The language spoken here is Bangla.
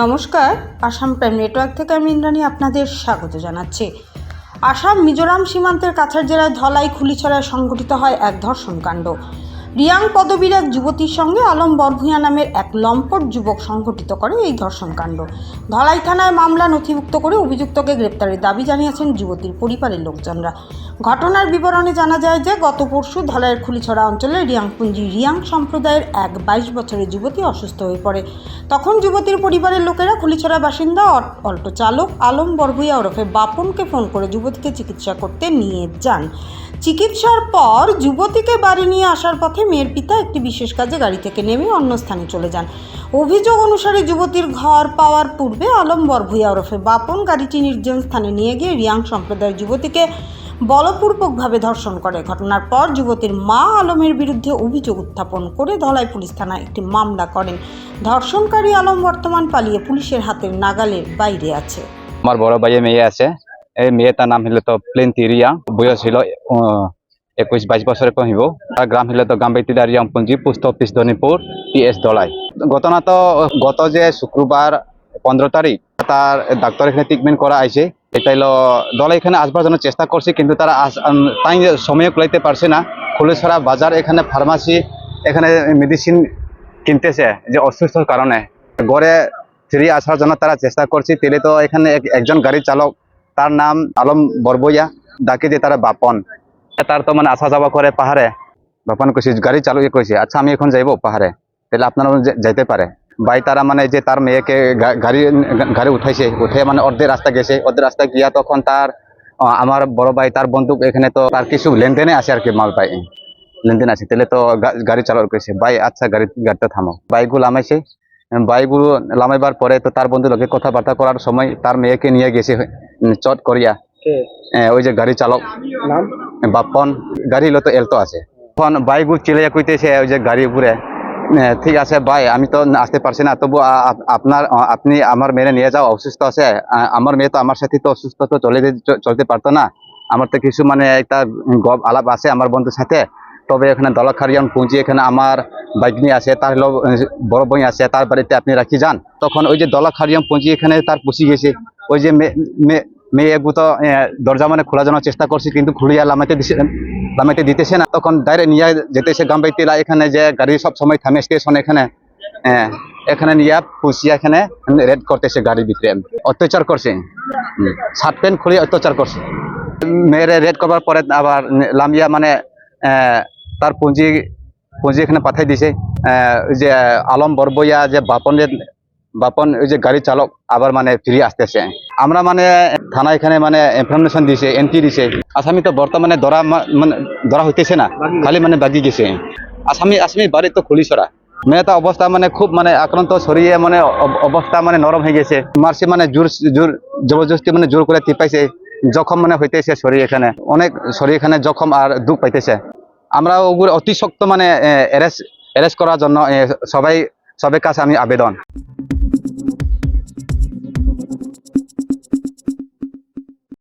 নমস্কার, আসাম প্রাইম নেটওয়ার্ক থেকে আমি ইন্দ্রাণী আপনাদের স্বাগত জানাচ্ছি। আসাম, মিজোরাম সীমান্তের কাছাড় জেলায় ধলাই, খুলিছড়ায় সংঘটিত হয় এক ধর্ষণকাণ্ড। রিয়াং পদবীর এক যুবতীর সঙ্গে আলম বরভূয়া নামের এক লম্পট যুবক সংঘটিত করে এই ধর্ষণকাণ্ড ধলাই থানায় মামলা নথিভুক্ত করে অভিযুক্তকে গ্রেপ্তারের দাবি জানিয়েছেন যুবতীর পরিবারের লোকজনরা। ঘটনার বিবরণে জানা যায় যে, গত পরশু ধলাইয়ের খুলিছড়া অঞ্চলে রিয়াংপুঞ্জি রিয়াং সম্প্রদায়ের এক বাইশ বছরের যুবতী অসুস্থ হয়ে পড়ে। তখন যুবতীর পরিবারের লোকেরা খুলিছড়া বাসিন্দা অল্টো চালক আলম বরভুইয়া ওরফে বাপনকে ফোন করে যুবতীকে চিকিৎসা করতে নিয়ে যান। চিকিৎসার পর যুবতীকে বাড়ি নিয়ে আসার পথে মেয়ের পিতা একটি বিশেষ কাজে গাড়ি থেকে নেমে অন্য স্থানে চলে যান। অভিযোগ অনুসারে যুবতীর ঘর পাওয়ার পূর্বে আলম বরভুইয়া ওরফে বাপন গাড়িটি নির্জন স্থানে নিয়ে গিয়ে রিয়াং সম্প্রদায়ের যুবতীকে বলপূর্বকভাবে ধর্ষণ করে। ঘটনার পর যুবতীর মা আলমের বিরুদ্ধে অভিযোগ উত্থাপন করে ধলাই পুলিশ থানায় একটি মামলা করেন। ধর্ষণকারী আলম বর্তমান পালিয়ে পুলিশের হাতের নাগালের বাইরে আছে। আমার বড় ভাইয়ের মেয়ে আছে। এই মেয়ে মেয়েটার নাম হলো তো প্লেন তিরিয়া বয়স হলো একুশ বাইশ বছরের কহিব, তার গ্রাম হলো তো Gambaiti Dariyampunji post office Dhanipur T S Dalai. ঘটনা তো গত যে শুক্রবার পনেরো তারিখ, তার ডাক্তার এখানে ট্রিটমেন্ট করা আইছে। এটা হলো দলাই এখানে আসবার জন্য চেষ্টা করছে, কিন্তু তারা তাই সময় কুলাইতে পারছে না। খুলেছড়া বাজার, এখানে ফার্মাসি এখানে মেডিসিন কিনতেছে যে অসুস্থর কারণে। গড়ে ফিরে আসার জন্য তারা চেষ্টা করছে, তেলে তো এখানে এক- একজন গাড়ি চালক, তার নাম আলম বরবইয়া, ডাকে যে তারা বাপন। তার তো মানে আসা যাওয়া করে পাহাড়ে বাপন কইছে গাড়ি চালক কইছে আচ্ছা আমি এখন যাইবো পাহাড়ে তাহলে আপনারা যাইতে পারে ভাই তারা মানে যে তার মেয়েকে গাড়ি গাড়ি উঠাইছে উঠে মানে অর্ধেক রাস্তা গেছে। অর্ধেক রাস্তা গিয়া তখন তার আমার বড় ভাই তার বন্দুক এখানে তো তার কিছু লেনদেনে আছে আর কি মাল পাই। লেনদেন আছে তাহলে তো গাড়ি চালক কইছে ভাই আচ্ছা গাড়ি গাড়িটা থামো বাইকগুলো লামাইছে। বাইকগুলো লামাইবার পরে তো তার বন্ধু লোকে কথাবার্তা করার সময় তার মেয়েকে নিয়ে গেছে চট করিয়া এ, ওই যে গাড়ি চালক। বাপন গাড়ি হলো এলতো আছে। তখন বাইকগুলো চিলে কইতেছে, ওই যে গাড়ি উপরে। ঠিক আছে, ভাই, আমি তো আসতে পারছি না, তবু আপনার আপনি আমার মেয়ে নিয়ে যাও, অসুস্থ আছে। আমার মেয়ে তো আমার সাথে তো অসুস্থ, তো চলে চলতে পারতো না। আমার তো কিছু মানে একটা গপ আলাপ আছে আমার বন্ধুর সাথে। তবে এখানে দলাখারিয়ান পুঁজি এখানে আমার বাইক নিয়ে আছে তার হলো বড় বই আছে, তার বাড়িতে আপনি রাখি যান। তখন ওই যে দলাখারিয়াম পুঁজি এখানে তার পুষি গেছে। ওই যে মেয়ে- মেয়ে- মেয়ে তো দরজা মানে খোলা জানার চেষ্টা করছে, কিন্তু খুলিয়া লামাইতে দিছে লামাইতে দিতেছে না। তখন ডাইরেক্ট নিয়ে যেতেছে গাম্বাইতিলা এখানে যে গাড়ি সব সময় থামে স্টেশন এখানে এখানে নিয়ে পুষিয়া এখানে রেড করতেছে গাড়ির ভিতরে। অত্যাচার করছে। শার্ট প্যান্ট খুলে অত্যাচার করছে। মেয়েরে রেড করবার পরে আবার লামিয়া মানে তার পুঁজি পুঁজি এখানে পাঠাই দিছে। যে আলম বরবইয়া যে বাপনের বাপন ওই যে গাড়ি চালক আবার মানে ফিরে আসতেছে। আমরা মানে থানা এখানে মানে ইনফরমেশন দিছে এন্ট্রি দিছে। আসামি তো বর্তমানে ধরা মানে ধরা হইতেছে না, খালি মানে বাগি গেছে। আসামি আসামি বাড়ি তো খুলিছড়া। মেয়েটা অবস্থা মানে খুব মানে আক্রান্ত শরীরে মানে অবস্থা মানে নরম হয়ে গেছে। মারছে মানে জোর জোর, জবরদস্তি মানে জোর করে টিপাইছে। জখম মানে হইতেছে শরীর এখানে। অনেক শরীর এখানে জখম আর দুঃখ পাইতেছে। আমরা ওগুলো অতি শক্ত মানে অ্যারেস্ট অ্যারেস্ট করার জন্য সবাই, সবার কাছে আমি আবেদন।